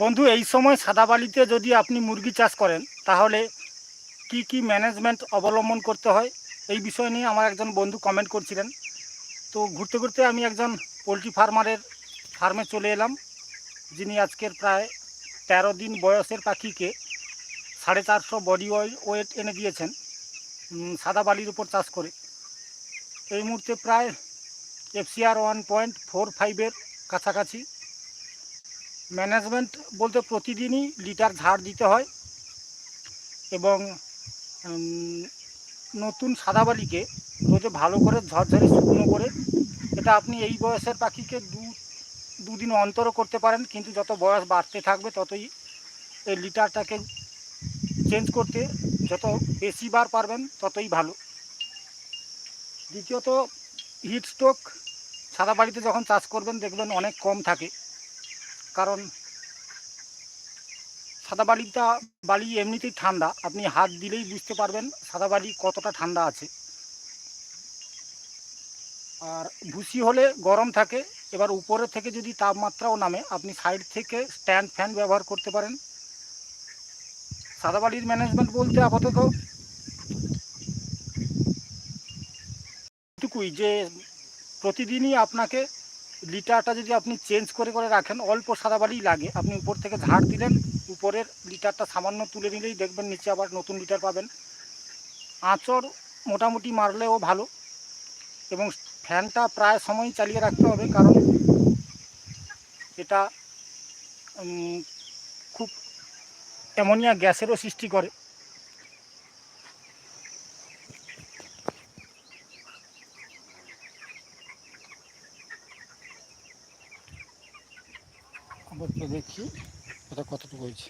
বন্ধু, এই সময় সাদা বালিতে যদি আপনি মুরগি চাষ করেন, তাহলে কি কি ম্যানেজমেন্ট অবলম্বন করতে হয়? এই বিষয় নিয়ে আমার একজন বন্ধু কমেন্ট করছিলেন। তো ঘুরতে ঘুরতে আমি একজন পোলট্রি ফার্মারের ফার্মে চলে এলাম, যিনি আজকের প্রায় তেরো দিন বয়সের পাখিকে সাড়ে চারশো বডি ওয়েট এনে দিয়েছেন সাদা বালির উপর চাষ করে। এই মুহূর্তে প্রায় এফসিআর ওয়ান পয়েন্ট ফোর ফাইভের কাছাকাছি ম্যানেজমেন্ট বলতে প্রতিদিনই লিটার ঝাড় দিতে হয় এবং নতুন সাদা বালিকে রোজে ভালো করে ঝরঝরে শুকনো করে, এটা আপনি এই বয়সের পাখিকে দু, দুদিন অন্তরও করতে পারেন, কিন্তু যত বয়স বাড়তে থাকবে ততই এই লিটারটাকে চেঞ্জ করতে যত বেশি বার পারবেন ততই ভালো। দ্বিতীয়ত, হিট স্ট্রোক সাদা বাড়িতে যখন চাষ করবেন দেখবেন অনেক কম থাকে। কারণ সাদা বালিটা বালি এমনিতেই ঠান্ডা। আপনি হাত দিলেই বুঝতে পারবেন সাদা বালি কতটা ঠান্ডা আছে। আর ভুসি হলে গরম থাকে, এবার উপরে থেকে যদি তাপমাত্রাও নামে, আপনি সাইড থেকে স্ট্যান্ড ফ্যান ব্যবহার করতে পারেন। সাদা বালির ম্যানেজমেন্ট বলতে আপাতত এটুকুই যে প্রতিদিনই আপনাকে লিটারটা যদি আপনি চেঞ্জ করে করে রাখেন, অল্প বালি লাগে। আপনি উপর থেকে ঝাড় দিলেন, উপরের লিটারটা সামান্য তুলে নিলেই দেখবেন নিচে আবার নতুন লিটার পাবেন। আঁচড় মোটামুটি মারলেও ভালো। এবং ফ্যানটা প্রায় সময় চালিয়ে রাখতে হবে, কারণ এটা খুব অ্যামোনিয়া গ্যাসেরও সৃষ্টি করে। আবার তো দেখি এটা কতটুকু হয়েছে